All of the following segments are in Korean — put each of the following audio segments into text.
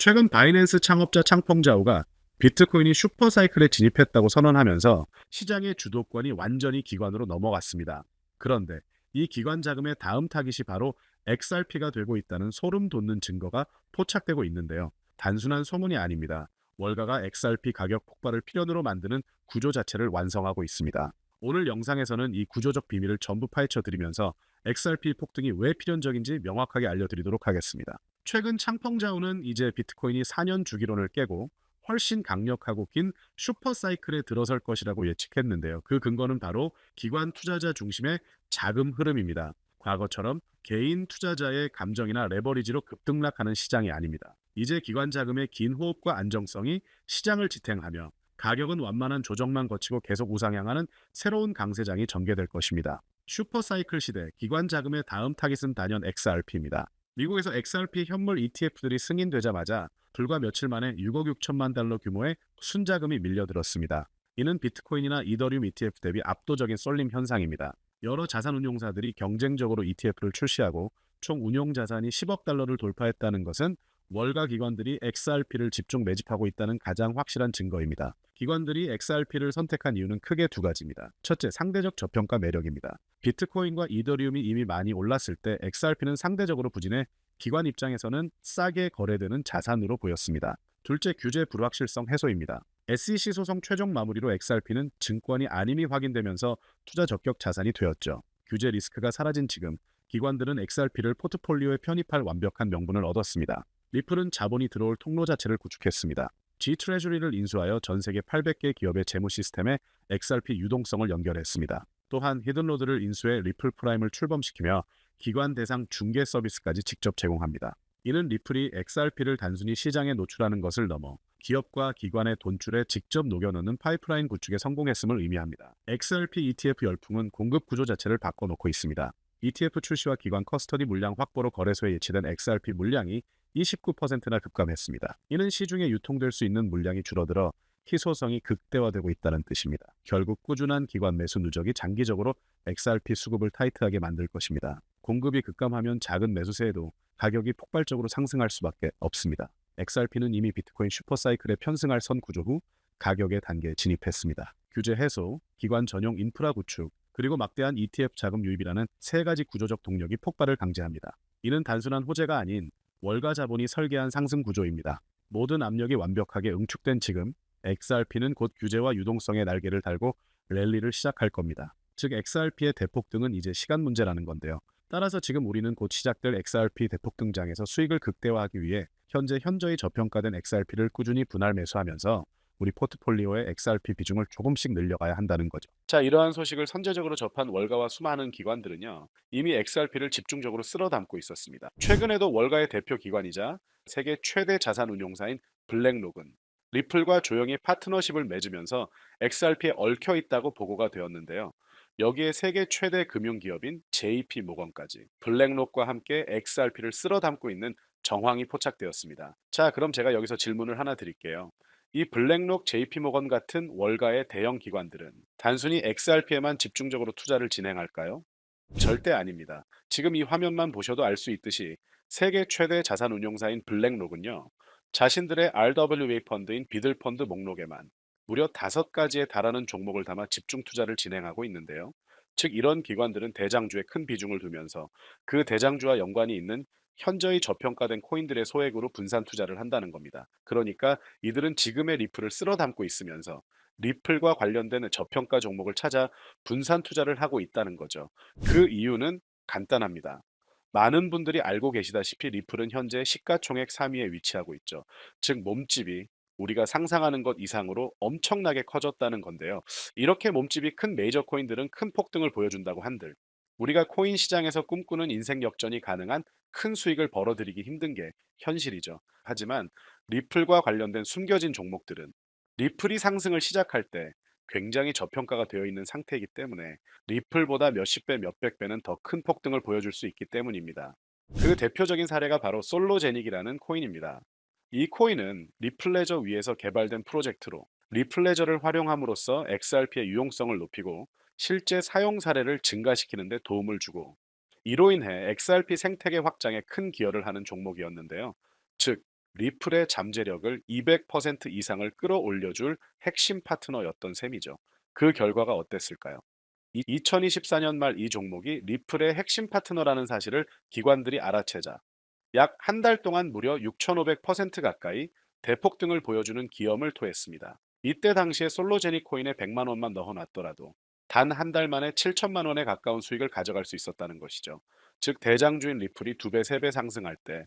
최근 바이낸스 창업자 창펑자오가 비트코인이 슈퍼사이클에 진입했다고 선언하면서 시장의 주도권이 완전히 기관으로 넘어갔습니다. 그런데 이 기관 자금의 다음 타깃이 바로 XRP가 되고 있다는 소름 돋는 증거가 포착되고 있는데요. 단순한 소문이 아닙니다. 월가가 XRP 가격 폭발을 필연으로 만드는 구조 자체를 완성하고 있습니다. 오늘 영상에서는 이 구조적 비밀을 전부 파헤쳐 드리면서 XRP 폭등이 왜 필연적인지 명확하게 알려드리도록 하겠습니다. 최근 창펑자오는 이제 비트코인이 4년 주기론을 깨고 훨씬 강력하고 긴 슈퍼사이클에 들어설 것이라고 예측했는데요. 그 근거는 바로 기관 투자자 중심의 자금 흐름입니다. 과거처럼 개인 투자자의 감정이나 레버리지로 급등락하는 시장이 아닙니다. 이제 기관 자금의 긴 호흡과 안정성이 시장을 지탱하며 가격은 완만한 조정만 거치고 계속 우상향하는 새로운 강세장이 전개될 것입니다. 슈퍼사이클 시대 기관 자금의 다음 타깃은 단연 XRP입니다. 미국에서 XRP 현물 ETF들이 승인되자마자 불과 며칠 만에 6억 6천만 달러 규모의 순자금이 밀려들었습니다. 이는 비트코인이나 이더리움 ETF 대비 압도적인 쏠림 현상입니다. 여러 자산 운용사들이 경쟁적으로 ETF를 출시하고 총 운용 자산이 10억 달러를 돌파했다는 것은 월가 기관들이 XRP를 집중 매집하고 있다는 가장 확실한 증거입니다. 기관들이 XRP를 선택한 이유는 크게 두 가지입니다. 첫째, 상대적 저평가 매력입니다. 비트코인과 이더리움이 이미 많이 올랐을 때 XRP는 상대적으로 부진해 기관 입장에서는 싸게 거래되는 자산으로 보였습니다. 둘째, 규제 불확실성 해소입니다. SEC 소송 최종 마무리로 XRP는 증권이 아님이 확인되면서 투자 적격 자산이 되었죠. 규제 리스크가 사라진 지금 기관들은 XRP를 포트폴리오에 편입할 완벽한 명분을 얻었습니다. 리플은 자본이 들어올 통로 자체를 구축했습니다. G 트레저리를 인수하여 전 세계 800개 기업의 재무 시스템에 XRP 유동성을 연결했습니다. 또한 히든로드를 인수해 리플 프라임을 출범시키며 기관 대상 중개 서비스까지 직접 제공합니다. 이는 리플이 XRP를 단순히 시장에 노출하는 것을 넘어 기업과 기관의 돈줄에 직접 녹여넣는 파이프라인 구축에 성공했음을 의미합니다. XRP ETF 열풍은 공급 구조 자체를 바꿔놓고 있습니다. ETF 출시와 기관 커스터디 물량 확보로 거래소에 예치된 XRP 물량이 29%나 급감했습니다. 이는 시중에 유통될 수 있는 물량이 줄어들어 희소성이 극대화되고 있다는 뜻입니다. 결국 꾸준한 기관 매수 누적이 장기적으로 XRP 수급을 타이트하게 만들 것입니다. 공급이 급감하면 작은 매수세에도 가격이 폭발적으로 상승할 수밖에 없습니다. XRP는 이미 비트코인 슈퍼사이클에 편승할 선 구조 후 가격의 단계에 진입했습니다. 규제 해소, 기관 전용 인프라 구축, 그리고 막대한 ETF 자금 유입이라는 세 가지 구조적 동력이 폭발을 강제합니다. 이는 단순한 호재가 아닌 월가 자본이 설계한 상승 구조입니다. 모든 압력이 완벽하게 응축된 지금 XRP는 곧 규제와 유동성의 날개를 달고 랠리를 시작할 겁니다. 즉 XRP의 대폭 등은 이제 시간 문제라는 건데요. 따라서 지금 우리는 곧 시작될 XRP 대폭 등장에서 수익을 극대화하기 위해 현재 현저히 저평가된 XRP를 꾸준히 분할 매수하면서 우리 포트폴리오의 XRP 비중을 조금씩 늘려가야 한다는 거죠. 자, 이러한 소식을 선제적으로 접한 월가와 수많은 기관들은요. 이미 XRP를 집중적으로 쓸어 담고 있었습니다. 최근에도 월가의 대표 기관이자 세계 최대 자산 운용사인 블랙록은 리플과 조용히 파트너십을 맺으면서 XRP에 얽혀 있다고 보고가 되었는데요. 여기에 세계 최대 금융기업인 JP 모건까지 블랙록과 함께 XRP를 쓸어 담고 있는 정황이 포착되었습니다. 자, 그럼 제가 여기서 질문을 하나 드릴게요. 이 블랙록 JP모건 같은 월가의 대형 기관들은 단순히 XRP에만 집중적으로 투자를 진행할까요? 절대 아닙니다. 지금 이 화면만 보셔도 알 수 있듯이 세계 최대 자산 운용사인 블랙록은요. 자신들의 RWA 펀드인 비들 펀드 목록에만 무려 다섯 가지에 달하는 종목을 담아 집중 투자를 진행하고 있는데요. 즉 이런 기관들은 대장주에 큰 비중을 두면서 그 대장주와 연관이 있는 현저히 저평가된 코인들의 소액으로 분산 투자를 한다는 겁니다. 그러니까 이들은 지금의 리플을 쓸어 담고 있으면서 리플과 관련된 저평가 종목을 찾아 분산 투자를 하고 있다는 거죠. 그 이유는 간단합니다. 많은 분들이 알고 계시다시피 리플은 현재 시가총액 3위에 위치하고 있죠. 즉 몸집이 우리가 상상하는 것 이상으로 엄청나게 커졌다는 건데요. 이렇게 몸집이 큰 메이저 코인들은 큰 폭등을 보여준다고 한들 우리가 코인 시장에서 꿈꾸는 인생 역전이 가능한 큰 수익을 벌어들이기 힘든 게 현실이죠. 하지만 리플과 관련된 숨겨진 종목들은 리플이 상승을 시작할 때 굉장히 저평가가 되어 있는 상태이기 때문에 리플보다 몇십 배, 몇백 배는 더 큰 폭등을 보여줄 수 있기 때문입니다. 그 대표적인 사례가 바로 솔로제닉이라는 코인입니다. 이 코인은 리플레저 위에서 개발된 프로젝트로 리플레저를 활용함으로써 XRP의 유용성을 높이고 실제 사용 사례를 증가시키는 데 도움을 주고 이로 인해 XRP 생태계 확장에 큰 기여를 하는 종목이었는데요. 즉 리플의 잠재력을 200% 이상을 끌어올려줄 핵심 파트너였던 셈이죠. 그 결과가 어땠을까요? 2024년 말 이 종목이 리플의 핵심 파트너라는 사실을 기관들이 알아채자 약 한 달 동안 무려 6,500% 가까이 대폭등을 보여주는 기염을 토했습니다. 이때 당시에 솔로제니 코인에 100만 원만 넣어놨더라도 단 한 달 만에 7천만 원에 가까운 수익을 가져갈 수 있었다는 것이죠. 즉 대장주인 리플이 2배, 3배 상승할 때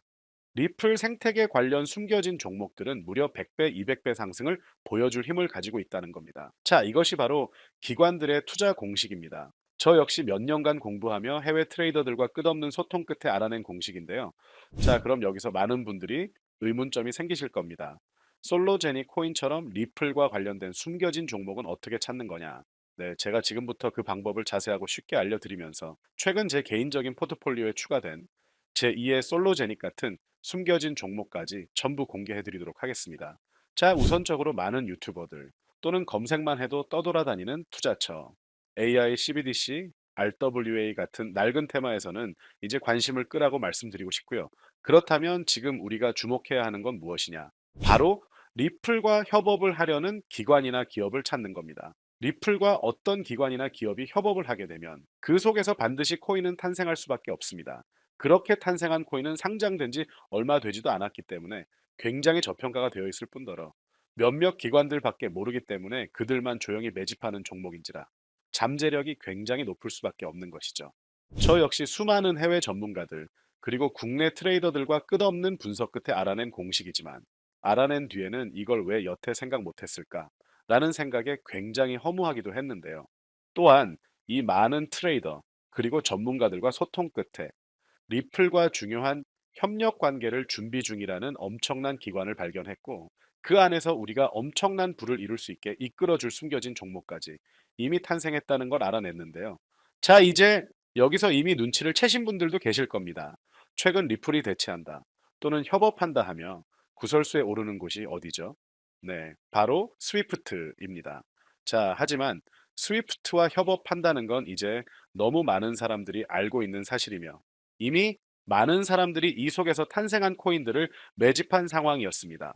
리플 생태계 관련 숨겨진 종목들은 무려 100배, 200배 상승을 보여줄 힘을 가지고 있다는 겁니다. 자, 이것이 바로 기관들의 투자 공식입니다. 저 역시 몇 년간 공부하며 해외 트레이더들과 끝없는 소통 끝에 알아낸 공식인데요. 자, 그럼 여기서 많은 분들이 의문점이 생기실 겁니다. 솔로제니 코인처럼 리플과 관련된 숨겨진 종목은 어떻게 찾는 거냐? 네, 제가 지금부터 그 방법을 자세하고 쉽게 알려드리면서 최근 제 개인적인 포트폴리오에 추가된 제2의 솔로제닉 같은 숨겨진 종목까지 전부 공개해 드리도록 하겠습니다. 자, 우선적으로 많은 유튜버들 또는 검색만 해도 떠돌아다니는 투자처, AI, CBDC, RWA 같은 낡은 테마에서는 이제 관심을 끄라고 말씀드리고 싶고요. 그렇다면 지금 우리가 주목해야 하는 건 무엇이냐? 바로 리플과 협업을 하려는 기관이나 기업을 찾는 겁니다. 리플과 어떤 기관이나 기업이 협업을 하게 되면 그 속에서 반드시 코인은 탄생할 수밖에 없습니다. 그렇게 탄생한 코인은 상장된 지 얼마 되지도 않았기 때문에 굉장히 저평가가 되어 있을 뿐더러 몇몇 기관들밖에 모르기 때문에 그들만 조용히 매집하는 종목인지라 잠재력이 굉장히 높을 수밖에 없는 것이죠. 저 역시 수많은 해외 전문가들 그리고 국내 트레이더들과 끝없는 분석 끝에 알아낸 공식이지만 알아낸 뒤에는 이걸 왜 여태 생각 못했을까? 라는 생각에 굉장히 허무하기도 했는데요. 또한 이 많은 트레이더 그리고 전문가들과 소통 끝에 리플과 중요한 협력 관계를 준비 중이라는 엄청난 기관을 발견했고 그 안에서 우리가 엄청난 부를 이룰 수 있게 이끌어줄 숨겨진 종목까지 이미 탄생했다는 걸 알아냈는데요. 자, 이제 여기서 이미 눈치를 채신 분들도 계실 겁니다. 최근 리플이 대체한다 또는 협업한다 하며 구설수에 오르는 곳이 어디죠? 네, 바로 스위프트입니다. 자, 하지만 스위프트와 협업한다는 건 이제 너무 많은 사람들이 알고 있는 사실이며 이미 많은 사람들이 이 속에서 탄생한 코인들을 매집한 상황이었습니다.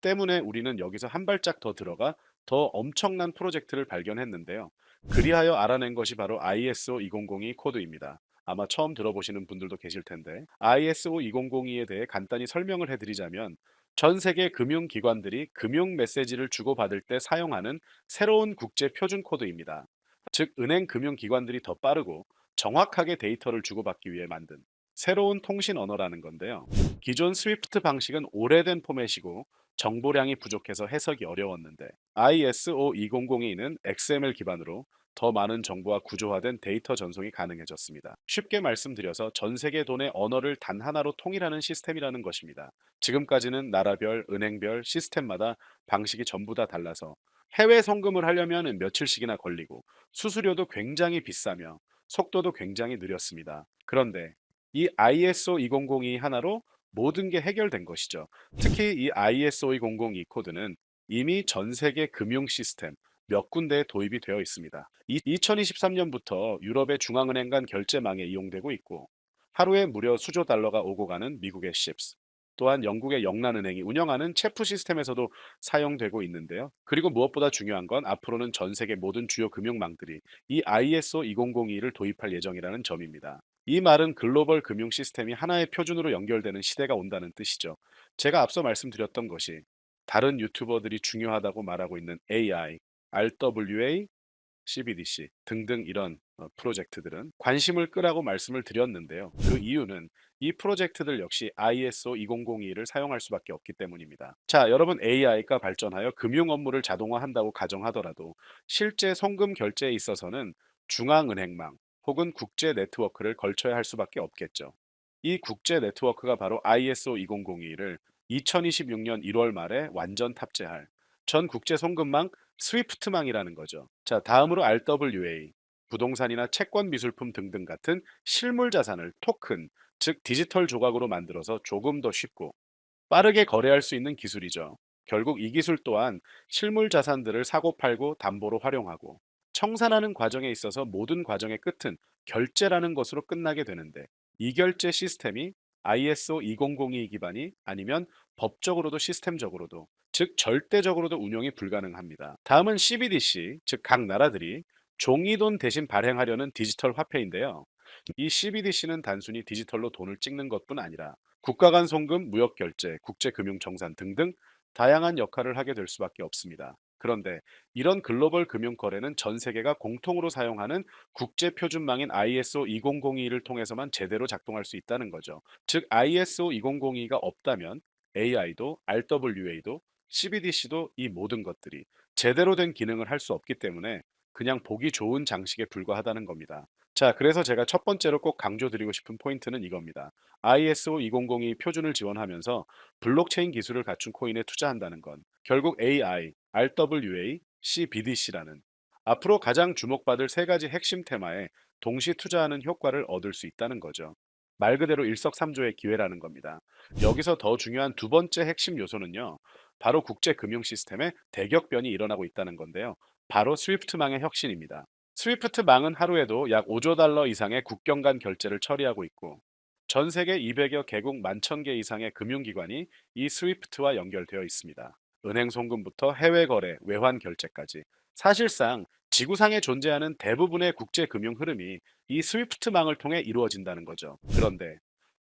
때문에 우리는 여기서 한 발짝 더 들어가 더 엄청난 프로젝트를 발견했는데요. 그리하여 알아낸 것이 바로 ISO 2002 코드입니다. 아마 처음 들어보시는 분들도 계실 텐데 ISO 2002에 대해 간단히 설명을 해드리자면 전 세계 금융기관들이 금융 메시지를 주고받을 때 사용하는 새로운 국제 표준 코드입니다. 즉 은행 금융기관들이 더 빠르고 정확하게 데이터를 주고받기 위해 만든 새로운 통신 언어라는 건데요. 기존 스위프트 방식은 오래된 포맷이고 정보량이 부족해서 해석이 어려웠는데 ISO 2002는 XML 기반으로 더 많은 정보와 구조화된 데이터 전송이 가능해졌습니다. 쉽게 말씀드려서 전 세계 돈의 언어를 단 하나로 통일하는 시스템이라는 것입니다. 지금까지는 나라별, 은행별, 시스템마다 방식이 전부 다 달라서 해외 송금을 하려면 며칠씩이나 걸리고 수수료도 굉장히 비싸며 속도도 굉장히 느렸습니다. 그런데 이 ISO 2002 하나로 모든 게 해결된 것이죠. 특히 이 ISO 2002 코드는 이미 전 세계 금융 시스템 몇 군데에 도입이 되어 있습니다. 2023년부터 유럽의 중앙은행 간 결제망에 이용되고 있고 하루에 무려 수조 달러가 오고 가는 미국의 십스 또한 영국의 영란은행이 운영하는 체프 시스템에서도 사용되고 있는데요. 그리고 무엇보다 중요한 건 앞으로는 전 세계 모든 주요 금융망들이 이 ISO 2002를 도입할 예정이라는 점입니다. 이 말은 글로벌 금융 시스템이 하나의 표준으로 연결되는 시대가 온다는 뜻이죠. 제가 앞서 말씀드렸던 것이 다른 유튜버들이 중요하다고 말하고 있는 AI, RWA, CBDC 등등 이런 어, 프로젝트들은 관심을 끄라고 말씀을 드렸는데요. 그 이유는 이 프로젝트들 역시 ISO 2002를 사용할 수밖에 없기 때문입니다. 자, 여러분 AI가 발전하여 금융 업무를 자동화한다고 가정하더라도 실제 송금 결제에 있어서는 중앙은행망 혹은 국제 네트워크를 걸쳐야 할 수밖에 없겠죠. 이 국제 네트워크가 바로 ISO 2002를 2026년 1월 말에 완전 탑재할 전 국제 송금망 스위프트망이라는 거죠. 자, 다음으로 RWA, 부동산이나 채권 미술품 등등 같은 실물 자산을 토큰, 즉 디지털 조각으로 만들어서 조금 더 쉽고 빠르게 거래할 수 있는 기술이죠. 결국 이 기술 또한 실물 자산들을 사고 팔고 담보로 활용하고 청산하는 과정에 있어서 모든 과정의 끝은 결제라는 것으로 끝나게 되는데 이 결제 시스템이 ISO 2002 기반이 아니면 법적으로도 시스템적으로도, 즉 절대적으로도 운용이 불가능합니다. 다음은 CBDC, 즉 각 나라들이 종이돈 대신 발행하려는 디지털 화폐인데요. 이 CBDC는 단순히 디지털로 돈을 찍는 것뿐 아니라 국가 간 송금, 무역 결제, 국제 금융 정산 등등 다양한 역할을 하게 될 수밖에 없습니다. 그런데 이런 글로벌 금융 거래는 전 세계가 공통으로 사용하는 국제 표준망인 ISO 2002를 통해서만 제대로 작동할 수 있다는 거죠. 즉 ISO 2002가 없다면 AI도 RWA도 CBDC도 이 모든 것들이 제대로 된 기능을 할 수 없기 때문에 그냥 보기 좋은 장식에 불과하다는 겁니다. 자, 그래서 제가 첫 번째로 꼭 강조드리고 싶은 포인트는 이겁니다. ISO 2002 표준을 지원하면서 블록체인 기술을 갖춘 코인에 투자한다는 건 결국 AI, RWA, CBDC라는 앞으로 가장 주목받을 세 가지 핵심 테마에 동시 투자하는 효과를 얻을 수 있다는 거죠. 말 그대로 일석삼조의 기회라는 겁니다. 여기서 더 중요한 두 번째 핵심 요소는요. 바로 국제 금융 시스템의 대격변이 일어나고 있다는 건데요. 바로 스위프트망의 혁신입니다. 스위프트망은 하루에도 약 5조 달러 이상의 국경 간 결제를 처리하고 있고 전 세계 200여 개국 11,000개 이상의 금융기관이 이 스위프트와 연결되어 있습니다. 은행 송금부터 해외 거래, 외환 결제까지 사실상 지구상에 존재하는 대부분의 국제 금융 흐름이 이 스위프트망을 통해 이루어진다는 거죠. 그런데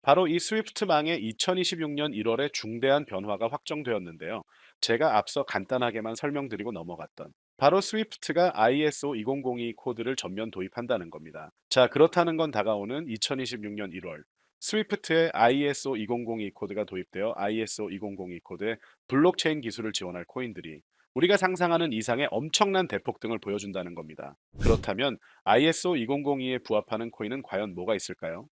바로 이 스위프트망의 2026년 1월에 중대한 변화가 확정되었는데요. 제가 앞서 간단하게만 설명드리고 넘어갔던 바로 스위프트가 ISO 2002 코드를 전면 도입한다는 겁니다. 자, 그렇다는 건 다가오는 2026년 1월 스위프트의 ISO 2002 코드가 도입되어 ISO 2002 코드에 블록체인 기술을 지원할 코인들이 우리가 상상하는 이상의 엄청난 대폭 등을 보여준다는 겁니다. 그렇다면 ISO 2002에 부합하는 코인은 과연 뭐가 있을까요?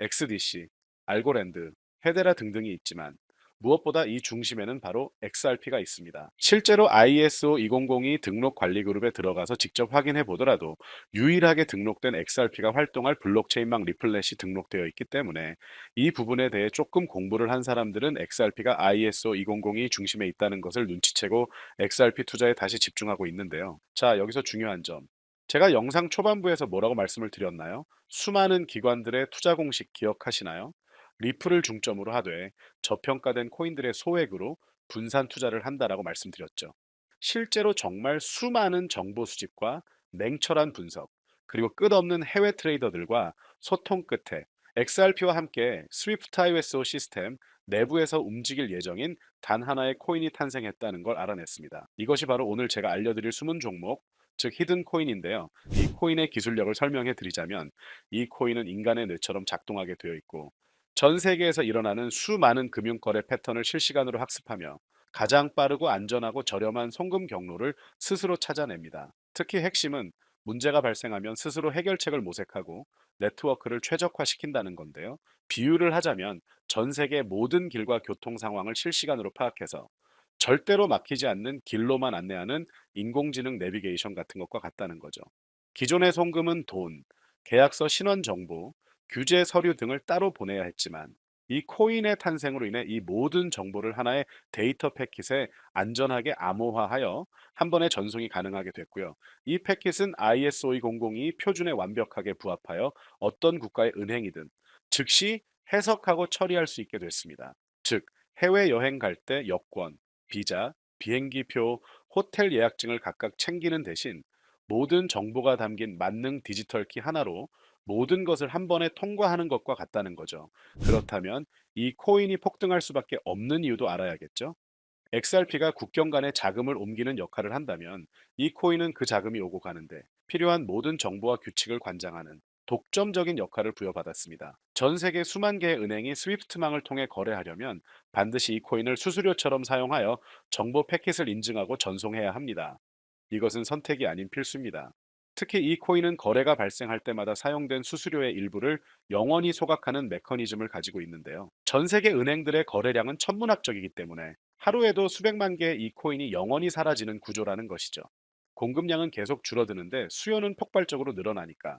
XDC, 알고랜드, 헤데라 등등이 있지만 무엇보다 이 중심에는 바로 XRP가 있습니다. 실제로 ISO 2002 등록 관리 그룹에 들어가서 직접 확인해 보더라도 유일하게 등록된 XRP가 활동할 블록체인망 리플렛이 등록되어 있기 때문에 이 부분에 대해 조금 공부를 한 사람들은 XRP가 ISO 2002 중심에 있다는 것을 눈치채고 XRP 투자에 다시 집중하고 있는데요. 자, 여기서 중요한 점. 제가 영상 초반부에서 뭐라고 말씀을 드렸나요? 수많은 기관들의 투자 공식 기억하시나요? 리플을 중점으로 하되 저평가된 코인들의 소액으로 분산 투자를 한다라고 말씀드렸죠. 실제로 정말 수많은 정보 수집과 냉철한 분석, 그리고 끝없는 해외 트레이더들과 소통 끝에 XRP와 함께 스위프트 ISO 시스템 내부에서 움직일 예정인 단 하나의 코인이 탄생했다는 걸 알아냈습니다. 이것이 바로 오늘 제가 알려드릴 숨은 종목, 즉 히든 코인인데요. 이 코인의 기술력을 설명해 드리자면 이 코인은 인간의 뇌처럼 작동하게 되어 있고 전 세계에서 일어나는 수많은 금융거래 패턴을 실시간으로 학습하며 가장 빠르고 안전하고 저렴한 송금 경로를 스스로 찾아냅니다. 특히 핵심은 문제가 발생하면 스스로 해결책을 모색하고 네트워크를 최적화시킨다는 건데요. 비유를 하자면 전 세계 모든 길과 교통 상황을 실시간으로 파악해서 절대로 막히지 않는 길로만 안내하는 인공지능 내비게이션 같은 것과 같다는 거죠. 기존의 송금은 돈, 계약서 신원 정보, 규제 서류 등을 따로 보내야 했지만 이 코인의 탄생으로 인해 이 모든 정보를 하나의 데이터 패킷에 안전하게 암호화하여 한 번에 전송이 가능하게 됐고요. 이 패킷은 ISO 2002 표준에 완벽하게 부합하여 어떤 국가의 은행이든 즉시 해석하고 처리할 수 있게 됐습니다. 즉, 해외 여행 갈 때 여권, 비자, 비행기표, 호텔 예약증을 각각 챙기는 대신 모든 정보가 담긴 만능 디지털 키 하나로 모든 것을 한 번에 통과하는 것과 같다는 거죠. 그렇다면 이 코인이 폭등할 수밖에 없는 이유도 알아야겠죠. XRP가 국경 간의 자금을 옮기는 역할을 한다면 이 코인은 그 자금이 오고 가는데 필요한 모든 정보와 규칙을 관장하는 독점적인 역할을 부여받았습니다. 전 세계 수만 개의 은행이 스위프트망을 통해 거래하려면 반드시 이 코인을 수수료처럼 사용하여 정보 패킷을 인증하고 전송해야 합니다. 이것은 선택이 아닌 필수입니다. 특히 이 코인은 거래가 발생할 때마다 사용된 수수료의 일부를 영원히 소각하는 메커니즘을 가지고 있는데요. 전 세계 은행들의 거래량은 천문학적이기 때문에 하루에도 수백만 개의 이 코인이 영원히 사라지는 구조라는 것이죠. 공급량은 계속 줄어드는데 수요는 폭발적으로 늘어나니까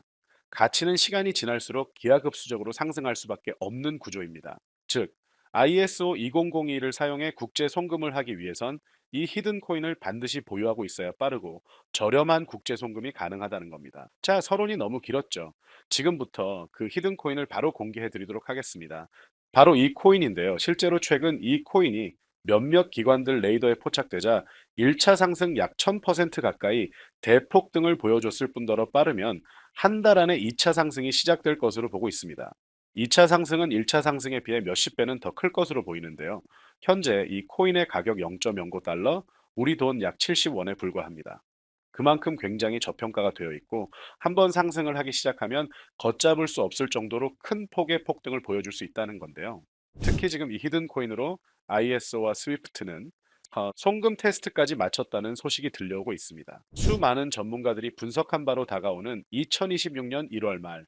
가치는 시간이 지날수록 기하급수적으로 상승할 수밖에 없는 구조입니다. 즉, ISO 2002를 사용해 국제 송금을 하기 위해선 이 히든 코인을 반드시 보유하고 있어야 빠르고 저렴한 국제 송금이 가능하다는 겁니다. 자, 서론이 너무 길었죠. 지금부터 그 히든 코인을 바로 공개해 드리도록 하겠습니다. 바로 이 코인인데요. 실제로 최근 이 코인이 몇몇 기관들 레이더에 포착되자 1차 상승 약 1000% 가까이 대폭 등을 보여줬을 뿐더러 빠르면 한 달 안에 2차 상승이 시작될 것으로 보고 있습니다. 2차 상승은 1차 상승에 비해 몇십 배는 더 클 것으로 보이는데요. 현재 이 코인의 가격 0.09달러, 우리 돈 약 70원에 불과합니다. 그만큼 굉장히 저평가가 되어 있고 한 번 상승을 하기 시작하면 걷잡을 수 없을 정도로 큰 폭의 폭등을 보여줄 수 있다는 건데요. 특히 지금 이 히든 코인으로 ISO와 스위프트는 어, 송금 테스트까지 마쳤다는 소식이 들려오고 있습니다. 수많은 전문가들이 분석한 바로 다가오는 2026년 1월 말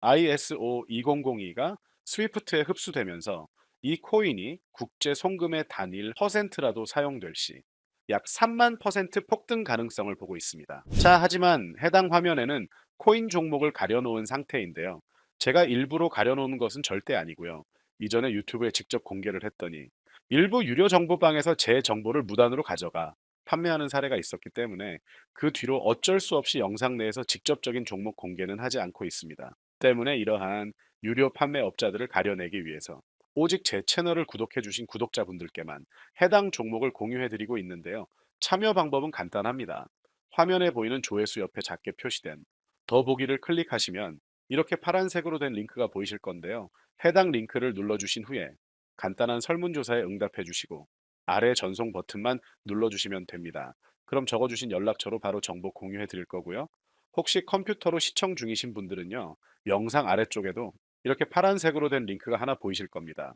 ISO 2002가 스위프트에 흡수되면서 이 코인이 국제 송금의 단일 퍼센트라도 사용될 시 약 3만 퍼센트 폭등 가능성을 보고 있습니다. 자, 하지만 해당 화면에는 코인 종목을 가려놓은 상태인데요. 제가 일부러 가려놓은 것은 절대 아니고요. 이전에 유튜브에 직접 공개를 했더니 일부 유료 정보방에서 제 정보를 무단으로 가져가 판매하는 사례가 있었기 때문에 그 뒤로 어쩔 수 없이 영상 내에서 직접적인 종목 공개는 하지 않고 있습니다. 때문에 이러한 유료 판매업자들을 가려내기 위해서 오직 제 채널을 구독해주신 구독자분들께만 해당 종목을 공유해드리고 있는데요. 참여 방법은 간단합니다. 화면에 보이는 조회수 옆에 작게 표시된 더 보기를 클릭하시면 이렇게 파란색으로 된 링크가 보이실 건데요. 해당 링크를 눌러주신 후에 간단한 설문조사에 응답해 주시고 아래 전송 버튼만 눌러주시면 됩니다. 그럼 적어주신 연락처로 바로 정보 공유해 드릴 거고요. 혹시 컴퓨터로 시청 중이신 분들은요. 영상 아래쪽에도 이렇게 파란색으로 된 링크가 하나 보이실 겁니다.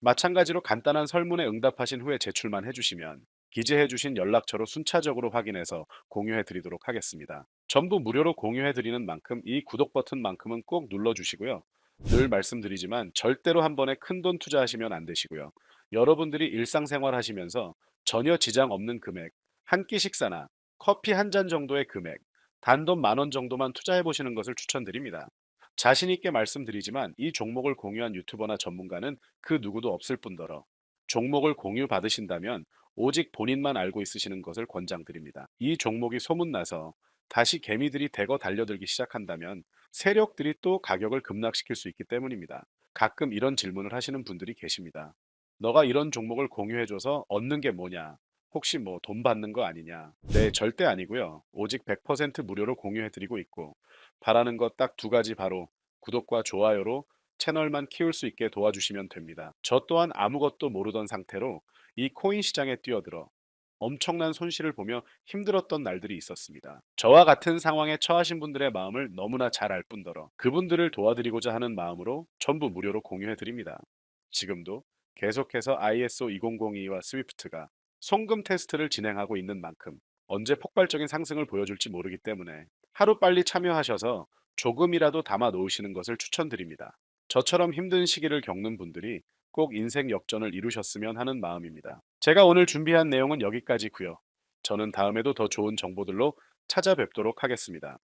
마찬가지로 간단한 설문에 응답하신 후에 제출만 해주시면 기재해 주신 연락처로 순차적으로 확인해서 공유해 드리도록 하겠습니다. 전부 무료로 공유해 드리는 만큼 이 구독 버튼만큼은 꼭 눌러 주시고요. 늘 말씀드리지만 절대로 한 번에 큰 돈 투자하시면 안 되시고요. 여러분들이 일상생활 하시면서 전혀 지장 없는 금액, 한 끼 식사나 커피 한 잔 정도의 금액, 단돈 만 원 정도만 투자해 보시는 것을 추천드립니다. 자신 있게 말씀드리지만 이 종목을 공유한 유튜버나 전문가는 그 누구도 없을 뿐더러 종목을 공유 받으신다면 오직 본인만 알고 있으시는 것을 권장드립니다. 이 종목이 소문나서 다시 개미들이 대거 달려들기 시작한다면 세력들이 또 가격을 급락시킬 수 있기 때문입니다. 가끔 이런 질문을 하시는 분들이 계십니다. 너가 이런 종목을 공유해줘서 얻는 게 뭐냐? 혹시 뭐 돈 받는 거 아니냐? 네, 절대 아니고요. 오직 100% 무료로 공유해 드리고 있고 바라는 것 딱 두 가지 바로 구독과 좋아요로 채널만 키울 수 있게 도와주시면 됩니다. 저 또한 아무것도 모르던 상태로 이 코인 시장에 뛰어들어 엄청난 손실을 보며 힘들었던 날들이 있었습니다. 저와 같은 상황에 처하신 분들의 마음을 너무나 잘 알 뿐더러 그분들을 도와드리고자 하는 마음으로 전부 무료로 공유해 드립니다. 지금도 계속해서 ISO 2002와 스위프트가 송금 테스트를 진행하고 있는 만큼 언제 폭발적인 상승을 보여줄지 모르기 때문에 하루 빨리 참여하셔서 조금이라도 담아 놓으시는 것을 추천드립니다. 저처럼 힘든 시기를 겪는 분들이 꼭 인생 역전을 이루셨으면 하는 마음입니다. 제가 오늘 준비한 내용은 여기까지고요. 저는 다음에도 더 좋은 정보들로 찾아뵙도록 하겠습니다.